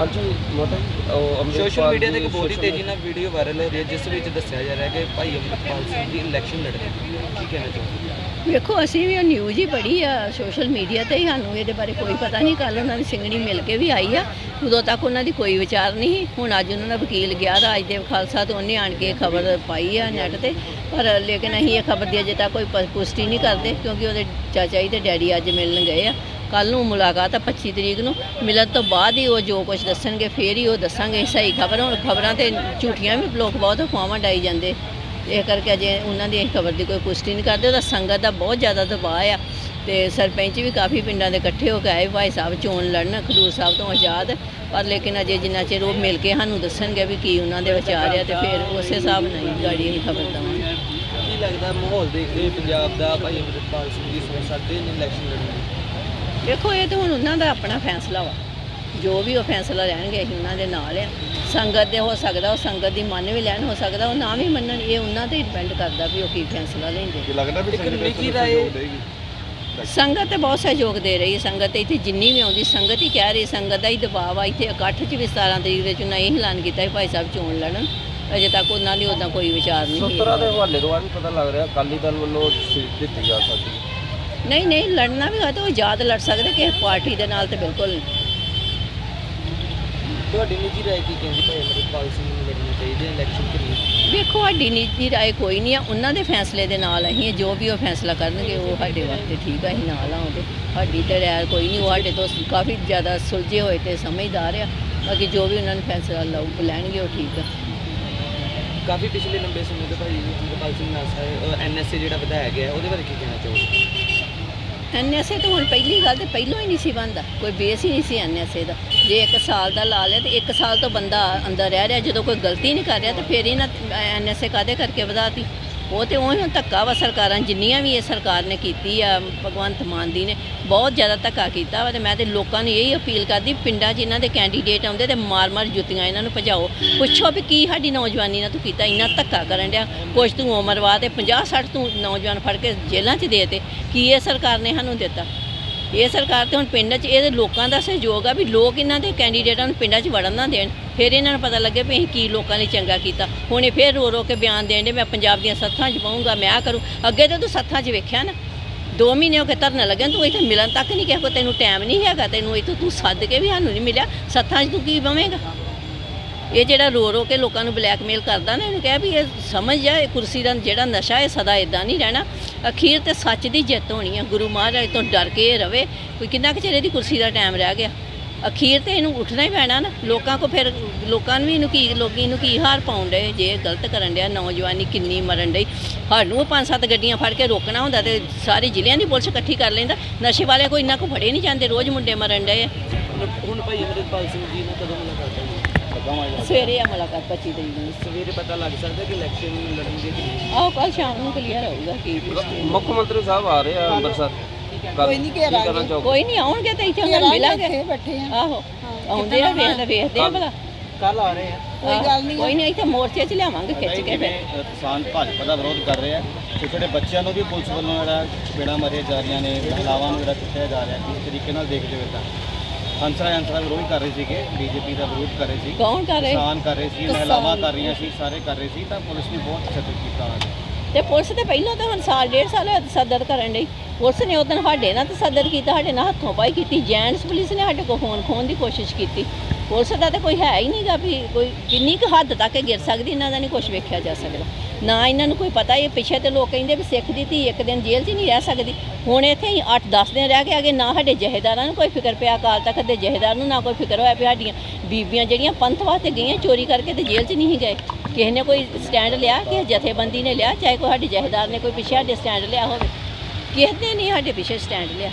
ਅੱਜ ਮਾਤਾ ਜੀ ਸੋਸ਼ਲ ਮੀਡੀਆ ਤੇ ਦੀ ਇੱਕ ਬਹੁਤ ਹੀ ਤੇਜ਼ੀ ਨਾਲ ਵੀਡੀਓ ਵਾਇਰਲ ਹੋ ਰਹੀ ਹੈ ਜਿਸ ਵਿੱਚ ਦੱਸਿਆ ਜਾ ਰਿਹਾ ਹੈ ਕਿ ਭਾਈ ਅੰਮ੍ਰਿਤਪਾਲ ਸਿੰਘ ਜੀ ਇਲੈਕਸ਼ਨ ਲੜ ਰਹੇ ਨੇ। ਕੀ ਕਹਿਣਾ ਚਾਹੁੰਦੇ ਵੇਖੋ ਅਸੀਂ ਵੀ ਉਹ ਨਿਊਜ਼ ਹੀ ਪੜ੍ਹੀ ਆ ਸੋਸ਼ਲ ਮੀਡੀਆ ਤੇ ਹੀ ਸਾਨੂੰ ਇਹਦੇ ਬਾਰੇ ਕੋਈ ਪਤਾ ਨਹੀਂ। ਕੱਲ ਉਹਨਾਂ ਦੀ ਸਿੰਘਣੀ ਮਿਲ ਕੇ ਵੀ ਆਈ ਆ। ਉਦੋਂ ਤੱਕ ਉਹਨਾਂ ਦੀ ਕੋਈ ਵਿਚਾਰ ਨਹੀਂ। ਹੁਣ ਅੱਜ ਉਹਨਾਂ ਦਾ ਵਕੀਲ ਗਿਆ ਰਾਜਦੇਵ ਖਾਲਸਾ ਤੋਂ ਉਹਨੇ ਆਣ ਕੇ ਖਬਰ ਪਾਈ ਆ ਨੈਟ ਤੇ। ਪਰ ਲੇਕਿਨ ਅਸੀਂ ਇਹ ਖਬਰ ਦੀ ਅਜੇ ਤੱਕ ਕੋਈ ਪੁਸ਼ਟੀ ਨਹੀਂ ਕਰਦੇ ਕਿਉਂਕਿ ਉਹਦੇ ਚਾਚਾ ਜੀ ਤੇ ਡੈਡੀ ਅੱਜ ਮਿਲਣ ਗਏ ਆ। ਕੱਲ ਨੂੰ ਮੁਲਾਕਾਤ ਆ 25 ਤਰੀਕ ਨੂੰ। ਮਿਲਣ ਤੋਂ ਬਾਅਦ ਹੀ ਉਹ ਜੋ ਕੁਝ ਦੱਸਣਗੇ, ਫੇਰ ਹੀ ਉਹ ਦੱਸਾਂਗੇ। ਸਹੀ ਖਬਰ ਹੁਣ ਖਬਰਾਂ ਤੇ ਝੂਠੀਆਂ ਵੀ ਲੋਕ ਬਹੁਤ ਅਫਵਾਹਾਂ ਡਾਈ ਜਾਂਦੇ। ਇਹ ਕਰਕੇ ਅਜੇ ਉਹਨਾਂ ਦੀ ਖਬਰ ਦੀ ਕੋਈ ਪੁਸ਼ਟੀ ਨਹੀਂ ਕਰਦੇ। ਉਹਦਾ ਸੰਗਤ ਦਾ ਬਹੁਤ ਜ਼ਿਆਦਾ ਦਬਾਅ ਆ ਤੇ ਸਰਪੰਚ ਵੀ ਕਾਫੀ ਪਿੰਡਾਂ ਦੇ ਇਕੱਠੇ ਹੋ ਕੇ ਆਏ। ਭਾਈ ਸਾਹਿਬ ਚੋਣ ਲੜਨ, ਖਡੂਰ ਸਾਹਿਬ ਤੋਂ ਆਜ਼ਾਦ। ਪਰ ਲੇਕਿਨ ਅਜੇ ਜਿੰਨਾ ਚਿਰ ਉਹ ਮਿਲ ਕੇ ਸਾਨੂੰ ਦੱਸਣਗੇ ਵੀ ਕੀ ਉਹਨਾਂ ਦੇ ਵਿਚਾਰ ਆ ਤੇ ਫਿਰ ਉਸੇ ਹਿਸਾਬ ਨਾਲ ਗਾੜੀ ਅਸੀਂ ਖਬਰ ਦੇਵਾਂਗੇ। ਕੀ ਲੱਗਦਾ ਮਾਹੌਲ ਦੇਖਦੇ ਪੰਜਾਬ ਦਾ ਭਾਈ ਅੰਮ੍ਰਿਤਪਾਲ ਸਿੰਘ ਜੀ ਸੋਚ ਸਕਦੇ ਨੇ ਇਲੈਕਸ਼ਨ ਲੜਨ ਦੇਖੋ ਇਹ ਤਾਂ ਹੁਣ ਉਹਨਾਂ ਦਾ ਆਪਣਾ ਫੈਸਲਾ ਵਾ। ਜੋ ਵੀ ਉਹ ਫੈਸਲਾ ਲੈਣਗੇ ਅਸੀਂ ਉਹਨਾਂ ਦੇ ਨਾਲ ਆ। ਸੰਗਤ ਦੇ ਹੋ ਸਕਦਾ ਉਹ ਸੰਗਤ ਦੀ ਮੰਨ ਵੀ ਲੈਣ ਹੋ ਸਕਦਾ ਉਹ ਨਾ ਵੀ ਮੰਨਣ। ਇਹ ਉਹਨਾਂ ਤੇ ਡਿਪੈਂਡ ਕਰਦਾ ਵੀ ਉਹ ਕੀ ਫੈਸਲਾ ਲੈਂਦੇ। ਲੱਗਦਾ ਵੀ ਇੱਕ ਸੰਗਤ ਤੇ ਬਹੁਤ ਸਹਿਯੋਗ ਦੇ ਰਹੀ ਹੈ। ਸੰਗਤ ਇੱਥੇ ਜਿੰਨੀ ਵੀ ਆਉਂਦੀ ਸੰਗਤ ਹੀ ਕਹਿ ਰਹੀ ਸੰਗਤ ਦਾ ਹੀ ਦਬਾਅ ਆ ਇੱਥੇ ਇਕੱਠ 'ਚ ਵੀ 17 ਤਰੀਕ ਦੇ ਚੁਣਾਈ ਐਲਾਨ ਕੀਤਾ ਭਾਈ ਸਾਹਿਬ ਚੋਣ ਲੜਨ। ਅਜੇ ਤੱਕ ਉਹਨਾਂ ਦੀ ਉਦਾਂ ਕੋਈ ਵਿਚਾਰ ਨਹੀਂ ਸੂਤਰਾਂ ਦੇ ਹੈ ਹਵਾਲੇ ਤੋਂ ਆ ਵੀ ਪਤਾ ਲੱਗ ਰਿਹਾ ਅਕਾਲੀ ਦਲ ਵੱਲੋਂ ਸੀਟ ਦਿੱਤੀ ਜਾ ਸਕਦੀ। ਹੈ ਨਹੀਂ ਨਹੀਂ ਲੜਨਾ ਵੀ ਹੋਇਆ ਤਾਂ ਉਹ ਆਜ਼ਾਦ ਲੜ ਸਕਦੇ ਕਿਸੇ ਪਾਰਟੀ ਦੇ ਨਾਲ ਤੇ ਬਿਲਕੁਲ। ਨਹੀਂ ਤੁਹਾਡੀ ਨਿੱਜੀ ਰਾਏ ਕੀ ਕਹਿੰਦੀ ਭਾਈ ਅੰਮ੍ਰਿਤਪਾਲ ਸਿੰਘ ਨੂੰ ਲੜਨਾ ਚਾਹੀਦਾ ਇਲੈਕਸ਼ਨ ਕਿ ਨਹੀਂ ਵੇਖੋ ਸਾਡੀ ਨਿੱਜੀ ਰਾਏ ਕੋਈ ਨਹੀਂ ਆ ਉਹਨਾਂ ਦੇ ਫੈਸਲੇ ਦੇ ਨਾਲ ਅਸੀਂ। ਜੋ ਵੀ ਉਹ ਫੈਸਲਾ ਕਰਨਗੇ ਉਹ ਸਾਡੇ ਵਾਸਤੇ ਠੀਕ ਆ ਅਸੀਂ ਨਾਲ ਆ ਉਹਦੇ। ਸਾਡੀ ਤੇ ਰਾਏ ਕੋਈ ਨਹੀਂ ਉਹ ਸਾਡੇ ਤੋਂ ਕਾਫੀ ਜ਼ਿਆਦਾ ਸੁਲਝੇ ਹੋਏ ਤੇ ਸਮਝਦਾਰ ਆ। ਬਾਕੀ ਜੋ ਵੀ ਉਹਨਾਂ ਨੇ ਫੈਸਲਾ ਲਓ ਲੈਣਗੇ ਉਹ ਠੀਕ ਆ। ਕਾਫੀ ਪਿਛਲੇ ਲੰਬੇ ਸਮੇਂ ਤੋਂ ਭਾਈ ਅੰਮ੍ਰਿਤਪਾਲ ਸਿੰਘ ਨਾਸਾ ਐਨਐਸਏ ਜਿਹੜਾ ਵਧਾਇਆ ਗਿਆ ਹੈ, ਉਹਦੇ ਬਾਰੇ ਕੀ ਕਹਿਣਾ ਚਾਹੋਗੇ? ਐਨਐਸਏ ਤਾਂ ਹੁਣ ਪਹਿਲੀ ਗੱਲ ਤੇ ਪਹਿਲੋਂ ਹੀ ਨਹੀਂ ਸੀ ਬੰਦਾ ਕੋਈ ਬੇਸ ਹੀ ਨਹੀਂ ਸੀ ਐਨਐਸਏ ਦਾ। ਜੇ 1 ਸਾਲ ਦਾ ਲਾ ਲਿਆ ਤੇ 1 ਸਾਲ ਤੋਂ ਬੰਦਾ ਅੰਦਰ ਰਹਿ ਰਿਹਾ, ਜਦੋਂ ਕੋਈ ਗਲਤੀ ਨਹੀਂ ਕਰ ਰਿਹਾ ਤੇ ਫਿਰ ਇਹਨਾਂ ਐਨਐਸਏ ਕਾਦੇ ਕਰਕੇ ਵਧਾਤੀ ਉਹ ਤੇ ਉਹ ਧੱਕਾ ਵਾ ਸਰਕਾਰਾਂ, ਜਿੰਨੀਆਂ ਵੀ ਇਹ ਸਰਕਾਰ ਨੇ ਕੀਤੀ ਆ, ਭਗਵੰਤ ਮਾਨ ਦੀ ਨੇ, ਬਹੁਤ ਜ਼ਿਆਦਾ ਧੱਕਾ ਕੀਤਾ ਵਾ ਤੇ ਮੈਂ ਤੇ ਲੋਕਾਂ ਨੂੰ ਇਹੀ ਅਪੀਲ ਕਰਦੀ, ਪਿੰਡਾਂ 'ਚ ਇਹਨਾਂ ਦੇ ਕੈਂਡੀਡੇਟ ਆਉਂਦੇ ਤੇ ਮਾਰ-ਮਾਰ ਜੁੱਤੀਆਂ ਇਹਨਾਂ ਨੂੰ ਭਜਾਓ। ਪੁੱਛੋ ਵੀ ਕੀ ਸਾਡੀ ਨੌਜਵਾਨੀ ਨਾਲ ਤੂੰ ਕੀਤਾ, ਇੰਨਾ ਧੱਕਾ ਕਰਨ ਡਿਆ। ਕੁਛ ਤੂੰ ਉਮਰ ਵਾ ਤੇ 50-60 ਤੂੰ ਨੌਜਵਾਨ ਫੜ ਕੇ ਜੇਲ੍ਹਾਂ 'ਚ ਦੇ ਤੇ, ਕੀ ਇਹ ਸਰਕਾਰ ਨੇ ਸਾਨੂੰ ਦਿੱਤਾ? ਇਹ ਸਰਕਾਰ ਤੇ ਹੁਣ ਪਿੰਡਾਂ 'ਚ, ਇਹਦੇ ਲੋਕਾਂ ਦਾ ਸਹਿਯੋਗ ਆ ਵੀ ਲੋਕ ਇਹਨਾਂ ਦੇ ਕੈਂਡੀਡੇਟਾਂ ਨੂੰ ਪਿੰਡਾਂ 'ਚ ਵੜਨ ਨਾ ਦੇਣ। ਫਿਰ ਇਹਨਾਂ ਨੂੰ ਪਤਾ ਲੱਗੇ ਵੀ ਅਸੀਂ ਕੀ ਲੋਕਾਂ ਲਈ ਚੰਗਾ ਕੀਤਾ। ਹੁਣ ਇਹ ਫਿਰ ਰੋ ਰੋ ਕੇ ਬਿਆਨ ਦੇਣ ਦੇ ਮੈਂ ਪੰਜਾਬ ਦੀਆਂ ਸੱਥਾਂ 'ਚ ਪਾਉਂਗਾ ਮੈਂ ਆ ਕਰੂੰ। ਅੱਗੇ ਤਾਂ ਤੂੰ ਸੱਥਾਂ 'ਚ ਵੇਖਿਆ ਨਾ। ਦੋ ਮਹੀਨੇ ਹੋ ਕੇ ਧਰਨਾ ਲੱਗਿਆ, ਤੂੰ ਇੱਥੇ ਮਿਲਣ ਤੱਕ ਨਹੀਂ ਕਿਸੇ ਕੋ ਤੈਨੂੰ ਟਾਈਮ ਨਹੀਂ ਹੈਗਾ, ਤੈਨੂੰ ਇੱਥੋਂ ਤੂੰ ਸੱਦ ਕੇ ਵੀ ਸਾਨੂੰ ਨਹੀਂ ਮਿਲਿਆ। ਸੱਥਾਂ 'ਚ ਤੂੰ ਕੀ ਬਵੇਂਗਾ? ਇਹ ਜਿਹੜਾ ਰੋ ਰੋ ਕੇ ਲੋਕਾਂ ਨੂੰ ਬਲੈਕਮੇਲ ਕਰਦਾ ਨਾ, ਇਹਨੂੰ ਕਿਹਾ ਵੀ ਇਹ ਸਮਝ ਜਾ, ਇਹ ਕੁਰਸੀ ਦਾ ਜਿਹੜਾ ਨਸ਼ਾ, ਇਹ ਸਦਾ ਇਦਾਂ ਨਹੀਂ ਰਹਿਣਾ। ਅਖੀਰ ਤੇ ਸੱਚ ਦੀ ਜਿੱਤ ਹੋਣੀ ਹੈ ਗੁਰੂ ਮਹਾਰਾਜ ਤੋਂ ਡਰ ਕੇ ਇਹ ਰਵੇ, ਕੋਈ ਕਿੰਨਾ ਕੁ ਚਿਰ ਇਹਦੀ ਕੁਰਸੀ ਦਾ ਟਾਈਮ ਰਹਿ ਗਿਆ। ਅਖੀਰ ਤੇ ਇਹਨੂੰ ਉੱਠਣਾ ਹੀ ਪੈਣਾ ਨਾ। ਲੋਕਾਂ ਕੋ ਫਿਰ, ਲੋਕਾਂ ਨੂੰ ਵੀ ਇਹਨੂੰ ਕੀ, ਲੋਕੀ ਇਹਨੂੰ ਕੀ ਹਾਰ ਪਾਉਣ ਡਏ? ਜੇ ਗਲਤ ਕਰਨ ਡਿਆ, ਨੌਜਵਾਨੀ ਕਿੰਨੀ ਮਰਨ ਡਈ। ਸਾਨੂੰ ਪੰਜ ਸੱਤ ਗੱਡੀਆਂ ਫੜ ਕੇ ਰੋਕਣਾ ਹੁੰਦਾ ਤੇ ਸਾਰੇ ਜ਼ਿਲ੍ਹਿਆਂ ਦੀ ਪੁਲਿਸ ਇਕੱਠੀ ਕਰ ਲੈਂਦਾ। ਨਸ਼ੇ ਵਾਲੇ ਕੋਈ ਇੰਨਾ ਕੋ ਫੜੇ ਨਹੀਂ ਜਾਂਦੇ, ਰੋਜ਼ ਮੁੰਡੇ ਮਰਨ ਡਏ ਆ। ਹੁਣ- ਭਾਈ ਅੰਮ੍ਰਿਤਪਾਲ ਸਿੰਘ ਜੀ ਨਾਲ ਕਦੋਂ ਮੁਲਾਕਾਤ ਹੋਣੀ ਸਵੇਰੇ ਆ ਮੁਲਾਕਾਤ 25 ਤਰੀਕ ਨੂੰ। ਸਵੇਰੇ ਪਤਾ ਲੱਗ ਸਕਦਾ ਕਿ ਇਲੈਕਸ਼ਨ ਲੜਨਗੇ ਕਿ ਨਹੀਂ। ਆਹ ਕੱਲ ਸ਼ਾਮ ਨੂੰ ਕਲੀਅਰ ਹੋਊਗਾ ਕੀ ਪੁੱਛਦੇ ਮੁੱਖ ਮੰਤਰੀ ਸਾਹਿਬ ਆ ਰਹੇ ਆ ਅੰਮ੍ਰਿਤਸਰ। ਕੋਈ ਨਹੀਂ ਕਰਨਾ ਚਾਹੋਗੇ? ਕੋਈ ਨਹੀਂ ਆਉਣਗੇ ਤੇ ਇੱਥੇ ਉਹਨਾਂ ਨੂੰ ਮਿਲਾਂਗੇ ਬੈਠੇ ਆ। ਆਹੋ ਆਉਂਦੇ ਆ ਵੇਖਦੇ ਵੇਖਦੇ ਆ ਭਲਾ। ਕੱਲ ਆ ਰਹੇ ਆ। ਕੋਈ ਗੱਲ ਨਹੀਂ। ਕੋਈ ਨਹੀਂ ਇੱਥੇ ਮੋਰਚੇ 'ਚ ਲਿਆਵਾਂਗੇ ਖਿੱਚ ਕੇ ਫਿਰ। ਕਿਸਾਨ ਭਾਜਪਾ ਦਾ ਵਿਰੋਧ ਕਰ ਰਹੇ ਆ ਛੋਟੇ ਛੋਟੇ ਬੱਚਿਆਂ ਨੂੰ ਵੀ ਪੁਲਿਸ ਵੱਲੋਂ ਜਿਹੜਾ ਚਪੇੜਾਂ ਮਾਰੀਆਂ ਜਾ ਰਹੀਆਂ ਨੇ ਮਹਿਲਾਵਾਂ ਨੂੰ ਜਿਹੜਾ ਕੁੱਟਿਆ ਜਾ ਰਿਹਾ ਕਿਸ ਤਰੀਕੇ ਨਾਲ ਦੇਖਦੇ ਹੋ ਤਾਂ ਹੰਸਰਾ ਹੰਸਰਾ ਵਿਰੋਧ ਕਰ ਰਹੇ ਸੀਗੇ ਬੀਜੇਪੀ ਦਾ ਵਿਰੋਧ ਕਰ ਰਹੇ ਸੀ। ਕੌਣ ਕਰ ਰਹੇ? ਕਿਸਾਨ ਕਰ ਰਹੇ ਸੀ ਮਹਿਲਾਵਾਂ ਕਰ ਰਹੀਆਂ ਸੀ ਸਾਰੇ ਕਰ ਰਹੇ ਸੀ ਤਾਂ ਪੁਲਿਸ ਨੇ ਬਹੁਤ ਤਸ਼ੱਦਦ ਕੀਤਾ ਉਹਨਾਂ ਤੇ ਪੁਲਿਸ ਤੇ ਪਹਿਲਾਂ ਤਾਂ ਹੁਣ ਸਾਲ ਡੇਢ ਸਾਲ ਹੋਇਆ ਤਸੱਦਦ ਕਰਨ ਡਈ। ਪੁਲਿਸ ਨੇ ਉਦੋਂ ਸਾਡੇ ਨਾਲ ਤਸੱਦਦ ਕੀਤਾ, ਸਾਡੇ ਨਾਲ ਹੱਥੋਂ ਪਾਈ ਕੀਤੀ, ਜੈਂਟਸ ਪੁਲਿਸ ਨੇ ਸਾਡੇ ਕੋਲ ਫੋਨ ਖੋਣ ਦੀ ਕੋਸ਼ਿਸ਼ ਕੀਤੀ। ਪੁਲਿਸ ਦਾ ਤਾਂ ਕੋਈ ਹੈ ਹੀ ਨਹੀਂਗਾ ਵੀ ਕੋਈ ਕਿੰਨੀ ਕੁ ਹੱਦ ਤੱਕ ਗਿਰ ਸਕਦੀ, ਇਹਨਾਂ ਦਾ ਨਹੀਂ ਕੁਝ ਵੇਖਿਆ ਜਾ ਸਕਦਾ। ਨਾ ਇਹਨਾਂ ਨੂੰ ਕੋਈ ਪਤਾ, ਇਹ ਪਿੱਛੇ ਤੇ ਲੋਕ ਕਹਿੰਦੇ ਵੀ ਸਿੱਖ ਦੀ ਧੀ ਇੱਕ ਦਿਨ ਜੇਲ੍ਹ 'ਚ ਨਹੀਂ ਰਹਿ ਸਕਦੀ। ਹੁਣ ਇੱਥੇ ਹੀ 8-10 ਦਿਨ ਰਹਿ ਕੇ ਆਗੇ ਨਾ ਸਾਡੇ ਜਹੇਦਾਰਾਂ ਨੂੰ ਕੋਈ ਫਿਕਰ ਪਿਆ ਅਕਾਲ ਤਖਤ ਦੇ ਜਹੇਦਾਰ ਨੂੰ, ਨਾ ਕੋਈ ਫਿਕਰ ਹੋਇਆ ਵੀ ਸਾਡੀਆਂ ਬੀਬੀਆਂ ਜਿਹੜੀਆਂ ਪੰਥ ਵਾਸਤੇ ਗਈਆਂ ਚੋਰੀ ਕਰਕੇ ਤੇ ਜੇਲ੍ਹ 'ਚ ਨਹੀਂ ਗਏ। ਕਿਸੇ ਨੇ ਕੋਈ ਸਟੈਂਡ ਲਿਆ ਕਿ ਜਥੇਬੰਦੀ ਨੇ ਲਿਆ, ਚਾਹੇ ਕੋਈ ਸਾਡੇ ਜਹੇਦਾਰ ਨੇ ਕੋਈ ਪਿੱਛੇ ਸਾਡੇ ਸਟੈਂਡ ਲਿਆ ਹੋਵੇ। ਕਿਸੇ ਨੇ ਨਹੀਂ ਸਾਡੇ ਪਿੱਛੇ ਸਟੈਂਡ ਲਿਆ।